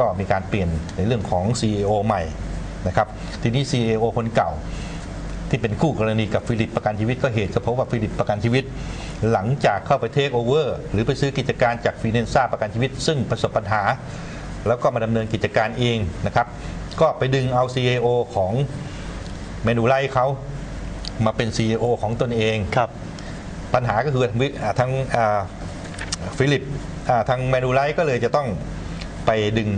ก็มีการเปลี่ยนในเรื่องของ CEO ใหม่นะครับทีนี้ CEO คนเก่า ที่เป็นคู่กรณีกับฟิลิปประกันชีวิตก็เหตุก็เพราะว่าฟิลิปประกันชีวิต หลังจากเข้าไปเทคโอเวอร์หรือไปซื้อกิจการจากฟีเนนซ่าประกันชีวิต ซึ่งประสบปัญหา แล้วก็มาดำเนินกิจการเองนะครับก็ไปดึงเอา CEO ของเมนูไลเขามาเป็น CEO ของตนเองครับปัญหาก็คือวิอ่าทางอ่าฟิลิปอ่าทางแมนูไลท์ก็เลยจะต้อง ไปดึง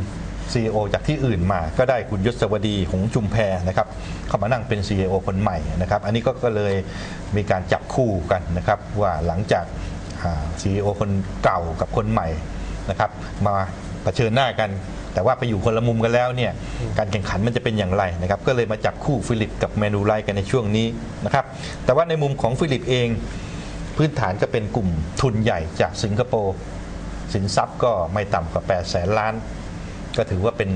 CEO จากที่อื่นมา ก็ได้คุณยศวดีของชุมแพนะครับเข้ามานั่งเป็น CEO คนใหม่นะครับ อันนี้ก็ก็เลยมีการจับคู่กันนะครับ ว่าหลังจากอ่า CEO คนเก่ากับคนใหม่นะครับ มาเผชิญหน้ากัน แต่ว่าไปอยู่คนละมุมกันแล้วเนี่ยการแข่งขันมันจะเป็นอย่างไรนะครับ ก็เลยมาจับคู่ฟิลิปกับแมนูไลกันในช่วงนี้นะครับ แต่ว่าในมุมของฟิลิปเอง พื้นฐานก็เป็นกลุ่มทุนใหญ่จากสิงคโปร์ สินทรัพย์ก็ไม่ต่ำกว่า8แสนล้าน ก็ถือว่าเป็น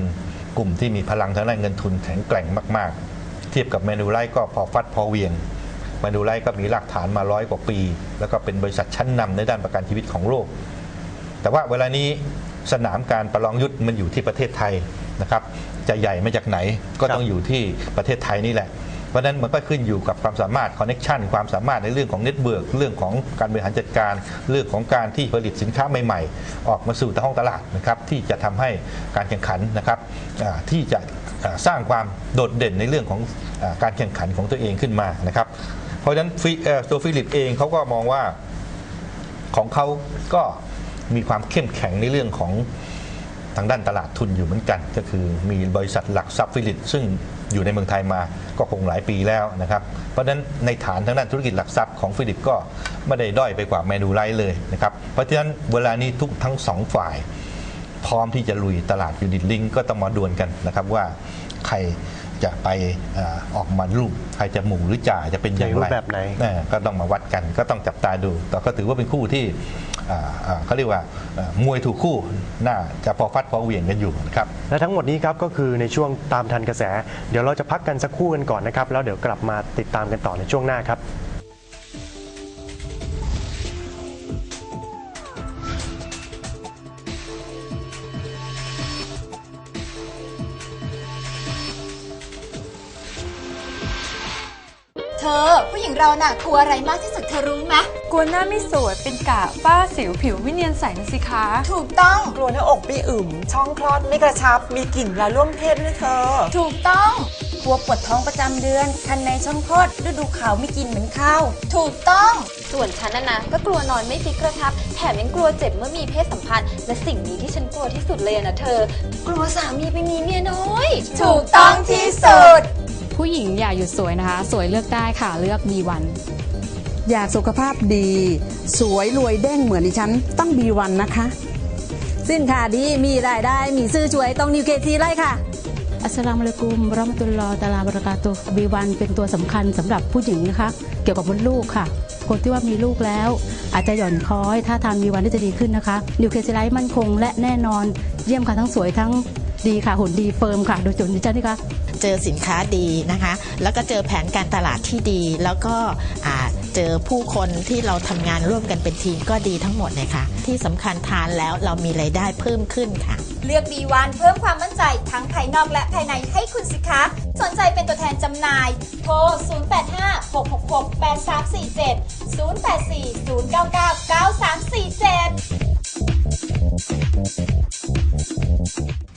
กลุ่มที่มีพลังทางด้านเงินทุนแข็งแกร่งมาก ๆ เทียบกับแมนูไลก็พอฟัดพอเวียงแมนูไลก็มีรากฐานมาร้อยกว่าปี แล้วก็เป็นบริษัทชั้นนำในด้านประกันชีวิตของโลก แต่ว่าเวลานี้สนามการประลองยุทธ์มันอยู่ที่ประเทศไทยนะครับจะใหญ่มาจากไหนก็ต้องอยู่ที่ประเทศไทยนี่แหละ เพราะฉะนั้นมันก็ขึ้นอยู่กับความสามารถคอนเน็ชันความสามารถในเรื่องของเน็ตเวิร์กเรื่องของการบริหารจัดการ เรื่องของการที่ผลิตสินค้าใหม่ๆ ออกมาสู่ท้องตลาดนะครับที่จะทำให้การแข่งขันนะครับที่จะสร้างความโดดเด่นในเรื่องของอการแข่งขันของตัวเองขึ้นมานะครับเพราะฉะนั้นฟิเอ่อตัวฟิลิปเองเขาก็มองว่าของเขาก็มีความเข้มแข็งในเรื่องของทางด้านตลาดทุนอยู่เหมือนกัน ก็คือมีบริษัทหลักทรัพย์ฟิลิปซึ่ง อยู่ในเมืองไทยมาก็คงหลายปีแล้วนะครับ เพราะฉะนั้นในฐานทางด้านธุรกิจหลักทรัพย์ของฟิลิปก็ไม่ได้ด้อยไปกว่าแมนูไลท์เลยนะครับ เพราะฉะนั้นเวลานี้ทุกทั้งสองฝ่าย พร้อมที่จะลุยตลาดยูนิตลิงก็ต้องมาดวลกันนะครับว่าใคร จะไปเอ่อออกมาลูกใครจะหมู่หรือจ่าจะเป็นอย่างในรูไรปแบบไหนเออก็ต้องมาวัดกันก็ต้องจับตาดูแต่ก็ถือว่าเป็นคู่ที่อ่าอ่าเขาเรียกว่าอ่ามวยถูกคู่น่าจะพอฟัดพอเหวี่ยงกันอยู่นะครับและทั้งหมดนี้ครับก็คือในช่วงตามทันกระแส เดี๋ยวเราจะพักกันสักครู่กันก่อนนะครับ แล้วเดี๋ยวกลับมาติดตามกันต่อในช่วงหน้าครับ อ ผู้หญิงเราน่ะกลัวอะไรมากที่สุดเธอรู้ไหมกลัวหน้าไม่สวยเป็นกะฝ้าสิวผิวไม่เนียนใสนะสิคะ ถูกต้อง กลัวหน้าอกไม่อึมช่องคลอดไม่กระชับ มีกลิ่นเวลาร่วมเพศด้วยเธอ ถูกต้อง กลัวปวดท้องประจำเดือน คันในช่องคลอดฤดูขาวไม่กินเหมือนข้าว ถูกต้อง ส่วนฉันน่ะนะก็กลัวนอนไม่ฟิกกระชับ แถมยังกลัวเจ็บเมื่อมีเพศสัมพันธ์ และสิ่งนี้ที่ฉันกลัวที่สุดเลยอะนะเธอ กลัวสามีไปมีเมียน้อย ถูกต้องที่สุด ผู้หญิงอย่าหยุดสวยนะคะ สวยเลือกได้ค่ะเลือก B1 อยากสุขภาพดี สวยรวยเด้งเหมือนดิฉันต้องบีวันนะคะ สินค้าดีมีรายได้มีซื้อช่วยต้องนิวเคทีไล่ค่ะ อัสสลามุอะลัยกุมเราะห์มะตุลลอฮ์ตะอาลาบะเราะกาตุฮ์ B1 เป็นตัวสำคัญสำหรับผู้หญิงนะคะ เกี่ยวกับมดลูกค่ะ คนที่ว่ามีลูกแล้ว อาจจะหย่อนคล้อย ถ้าทาน B1 ที่จะดีขึ้นนะคะนิวเคลียไลท์มั่นคงและแน่นอน เยี่ยมค่ะทั้งสวยทั้ง ดีค่ะหุ่นดีเฟิร์มค่ะโดยจุดดิฉันนี่คะเจอสินค้าดีนะคะ แล้วก็เจอแผนการตลาดที่ดี แล้วก็อ่าเจอผู้คนที่เราทำงานร่วมกันเป็นทีมก็ดีทั้งหมดเลยค่ะ ที่สำคัญทานแล้วเรามีไรายได้เพิ่มขึ้นค่ะ เลือก B1 เพิ่มความมั่นใจทั้งภายนอกและภายในให้คุณสิคะ สนใจเป็นตัวแทนจำหน่าย โทร 0856683470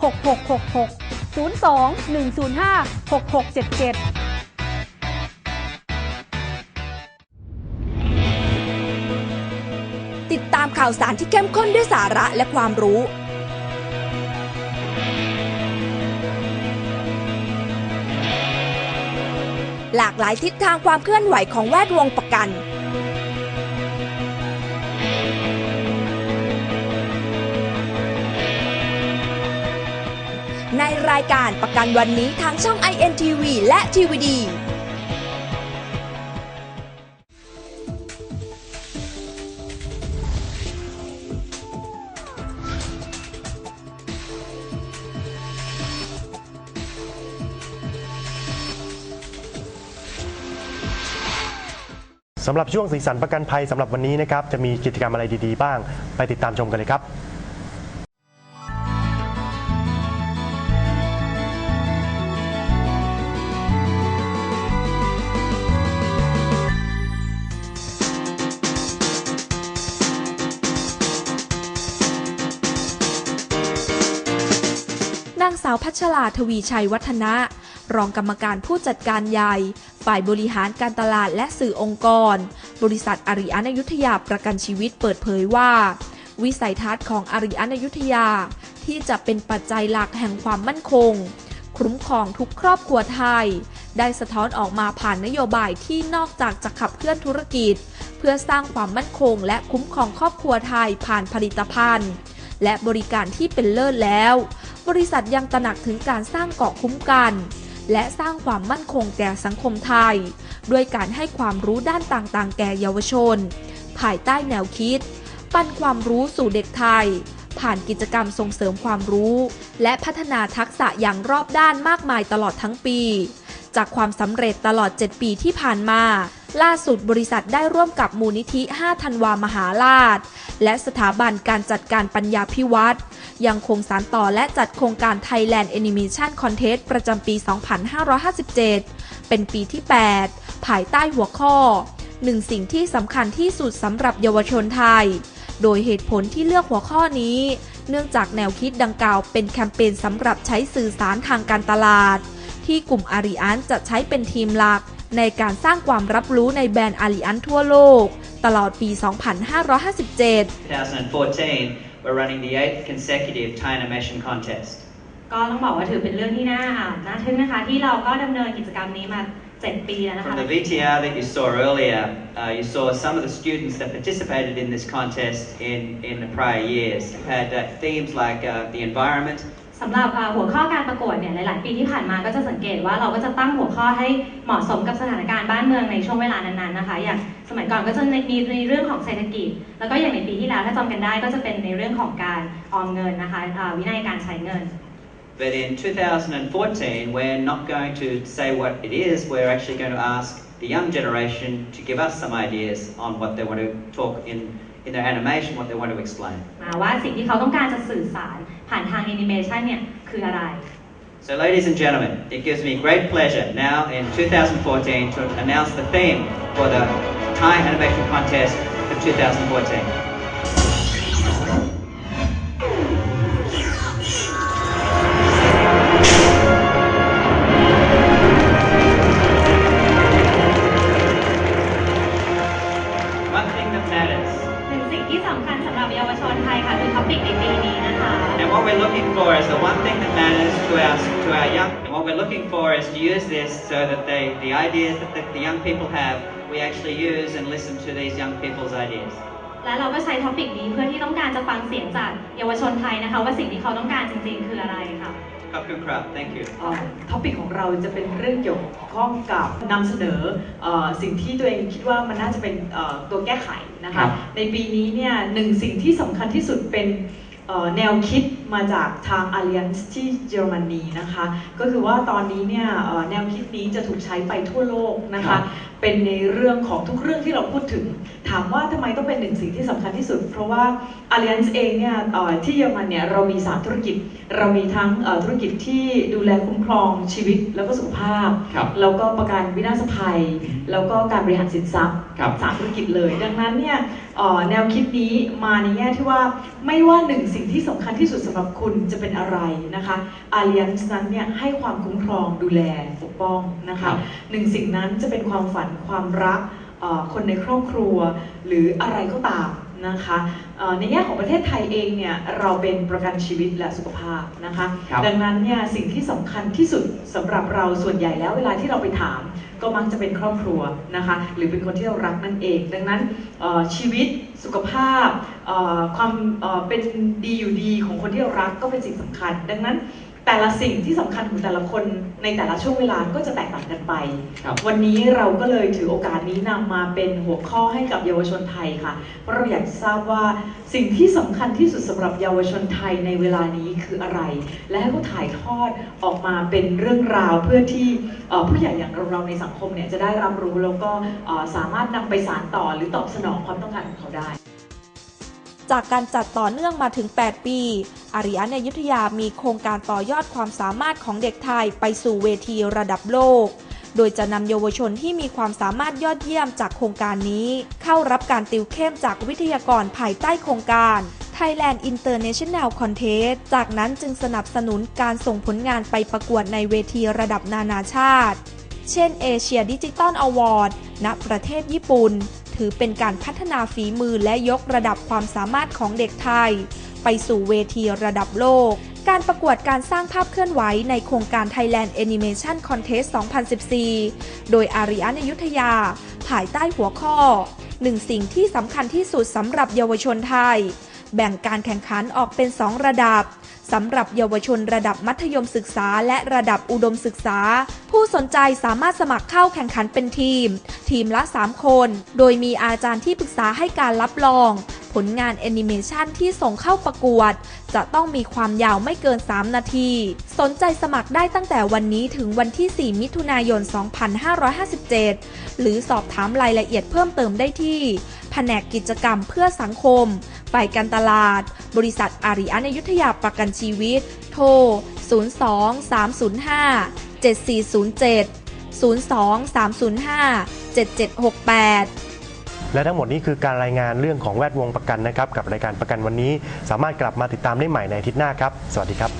6666 02 105 6677ติดตามข่าวสารที่เข้มข้นด้วยสาระและความรู้ หลากหลายทิศทางความเคลื่อนไหวของแวดวงประกัน ในรายการประกันวันนี้ทางช่อง INTV และ TVD สำหรับช่วงสีสันประกันภัยสำหรับวันนี้นะครับ จะมีกิจกรรมอะไรดีๆ บ้าง ไปติดตามชมกันเลยครับ นางสาวพัชราทวีชัยวัฒนะ รองกรรมการผู้จัดการใหญ่ ฝ่ายบริหารการตลาดและสื่อองค์กร บริษัทอาริอันอยุธยาประกันชีวิตเปิดเผยว่า วิสัยทัศน์ของอาริอันอยุธยา ที่จะเป็นปัจจัยหลักแห่งความมั่นคง คุ้มครองทุกครอบครัวไทย ได้สะท้อนออกมาผ่านนโยบายที่นอกจากจะขับเคลื่อนธุรกิจ เพื่อสร้างความมั่นคง และคุ้มครองครอบครัวไทยผ่านผลิตภัณฑ์และบริการที่เป็นเลิศแล้ว บริษัทยังตระหนักถึงการสร้างเกาะคุ้มกัน และสร้างความมั่นคงแก่สังคมไทย ด้วยการให้ความรู้ด้านต่างๆ แก่เยาวชน ภายใต้แนวคิด ปันความรู้สู่เด็กไทย ผ่านกิจกรรมส่งเสริมความรู้ และพัฒนาทักษะอย่างรอบด้านมากมายตลอดทั้งปี จากความสำเร็จตลอด 7 ปีที่ผ่านมาล่าสุดบริษัทได้ร่วมกับมูลนิธิ 5 ธันวามหาราช และสถาบันการจัดการปัญญาพิวัตร ยังคงสานต่อและจัดโครงการ Thailand Animation Contest ประจำปี 2557 เป็นปีที่ 8 ภายใต้หัวข้อหนึ่งสิ่งที่สำคัญที่สุดสำหรับเยาวชนไทย โดยเหตุผลที่เลือกหัวข้อนี้ เนื่องจากแนวคิดดังกล่าวเป็นแคมเปญสำหรับใช้สื่อสารทางการตลาด ที่กลุ่มอาริอันจะใช้เป็นทีมหลัก ในการสร้างความรับรู้ในแบรนด์อาริอันทั่วโลก ตลอดปี 2557 2014, we're running the eighth consecutive Thai animation contest. ก็ต้องบอกว่าถือเป็นเรื่องที่น่าอ่านน่าทึ่งนะคะ ที่เราก็ดำเนินกิจกรรมนี้มา 7 ปีแล้วนะคะ From the VTR that you saw earlier, uh, you saw some of the students that participated in this contest in, in the prior years. We've had uh, themes like uh, the environment, สำหรับหัวข้อการประกวดเนี่ยหลาย ๆ ปีที่ผ่านมาก็จะสังเกตว่าเราก็จะตั้งหัวข้อให้เหมาะสมกับสถานการณ์บ้านเมืองในช่วงเวลานั้นๆนะคะ อย่างสมัยก่อนก็จะมีในเรื่องของเศรษฐกิจ แล้วก็อย่างในปีที่แล้วถ้าจำกันได้ก็จะเป็นในเรื่องของการออมเงินนะคะวินัยการใช้เงิน but in 2014, we're not going to say what it is, we're actually going to ask the young generation to give us some ideas on what they want to talk in, in their animation, what they want to explain. มาว่าสิ่งที่เขาต้องการจะสื่อสารผ่านทางแอนิเมชันเนี่ยคืออะไร So ladies and gentlemen, it gives me great pleasure now in 2014 to announce the theme for the Thai Animation Contest for 2014. ำคัญสำหรับเยาวชนไทยค่ะคือท็อปิกในปีนี้นะคะ And what we're looking for is the one thing that matters to our to our young. And what we're looking for is to use this so that they the ideas that the, the young people have, we actually use and listen to these young people's ideas. และเราก็ใช้ท็อปิกนี้เพื่อที่ต้องการจะฟังเสียงจากเยาวชนไทยนะคะว่าสิ่งที่เขาต้องการจริงๆ คืออะไรค่ะ Kapkun Krab, thank you. ท็อปิกของเราจะเป็นเรื่องเกี่ยวข้องกับนำเสนอเอ่อสิ่งที่ตัวเองคิดว่ามันน่าจะเป็นเอ่อตัวแก้ไขนะครัคะบในปีนี้เนี่ยหนึ่งสิ่งที่สำคัญที่สุดเป็นเอ่อแนวคิดมาจากทาง Allianz ที่เยอรมนีนะคะ ก็คือว่าตอนนี้เนี่ยเอ่อแนวคิดนี้จะถูกใช้ไปทั่วโลกนะครัคะบ เป็นในเรื่องของทุกเรื่องที่เราพูดถึง ถามว่าทำไมต้องเป็นหนึ่งสิ่งที่สำคัญที่สุด เพราะว่า Allianz เองเนี่ยเอ่อที่เยอรมันเนี่ยเรามี 3 ธุรกิจ เรามีทั้งเอ่อธุรกิจที่ดูแลคุ้มครองชีวิตแล้วก็สุขภาพครับแล้วก็ประกันวินาศภัย แล้วก็การบริหารสินทรัพย์ครับสามธุรกิจเลย ดังนั้นเนี่ยเอ่อแนวคิดนี้มาในแง่ที่ว่าไม่ว่าหนึ่งสิ่งที่สำคัญที่สุดสำหรับคุณจะเป็นอะไรนะคะ Allianz นั้นเนี่ยให้ความคุ้มครองดูแลปกป้องนะครัคะบหนึ่งสิ่งนั้นจะเป็นความฝันความรักเอ่อคนในครอบครัวหรืออะไรก็ตามนะคะเอ่อในแง่ของประเทศไทยเองเนี่ยเราเป็นประกันชีวิตและสุขภาพนะคะครับดังนั้นเนี่ยสิ่งที่สำคัญที่สุดสำหรับเราส่วนใหญ่แล้วเวลาที่เราไปถาม ก็มักจะเป็นครอบครัวนะคะหรือเป็นคนที่เรารักนั่นเอง ดังนั้นเอ่อชีวิตสุขภาพเอ่อความเอ่อเป็นดีอยู่ดีของคนที่เรารักก็เป็นสิ่งสำคัญ ดังนั้น แต่ละสิ่งที่สำคัญของแต่ละคนในแต่ละช่วงเวลาก็จะแตกต่างกันไปครับวันนี้เราก็เลยถือโอกาสนี้นำมาเป็นหัวข้อให้กับเยาวชนไทยค่ะ เพราะเราอยากจะทราบว่าสิ่งที่สำคัญที่สุดสำหรับเยาวชนไทยในเวลานี้คืออะไร และให้เขาถ่ายทอดออกมาเป็นเรื่องราวเพื่อที่เอ่อผู้ใหญ่อย่างเราๆในสังคมเนี่ยจะได้รับรู้แล้วก็เอ่อสามารถนำไปสานต่อหรือตอบสนองความต้องการของเขาได้ จากการจัดต่อเนื่องมาถึง 8 ปีอาริยะในยุทธยามีโครงการต่อยอดความสามารถของเด็กไทยไปสู่เวทีระดับโลก โดยจะนำเยาวชนที่มีความสามารถยอดเยี่ยมจากโครงการนี้ เข้ารับการติวเข้มจากวิทยากรภายใต้โครงการ Thailand International Contest จากนั้นจึงสนับสนุนการส่งผลงานไปประกวดในเวทีระดับนานาชาติ เช่นเอเชียดิจิตอลอวอร์ดณประเทศญี่ปุ่น ถือเป็นการพัฒนาฝีมือและยกระดับความสามารถของเด็กไทย ไปสู่เวทีระดับโลก การประกวดการสร้างภาพเคลื่อนไหวในโครงการ Thailand Animation Contest 2014 โดยอาริยะในยุทธยา ภายใต้หัวข้อหนึ่งสิ่งที่สำคัญที่สุดสำหรับเยาวชนไทย แบ่งการแข่งขันออกเป็น 2 ระดับ สำหรับเยาวชนระดับมัธยมศึกษาและระดับอุดมศึกษา ผู้สนใจสามารถสมัครเข้าแข่งขันเป็นทีม ทีมละ 3 คน โดยมีอาจารย์ที่ปรึกษาให้การรับรอง ผลงานแอนิเมชันที่ส่งเข้าประกวด จะต้องมีความยาวไม่เกิน 3 นาที สนใจสมัครได้ตั้งแต่วันนี้ถึงวันที่ 4 มิถุนายน 2557 หรือสอบถามรายละเอียดเพิ่มเติมได้ที่ แผนกกิจกรรมเพื่อสังคมฝ่ายการตลาด บริษัทอาริอันยุทธยาประกันชีวิต โทร 02 305 7407 02 305 7768และทั้งหมดนี้คือการรายงานเรื่องของแวดวงประกันนะครับ กับรายการประกันวันนี้ สามารถกลับมาติดตามได้ใหม่ในอาทิตย์หน้าครับ สวัสดีครับ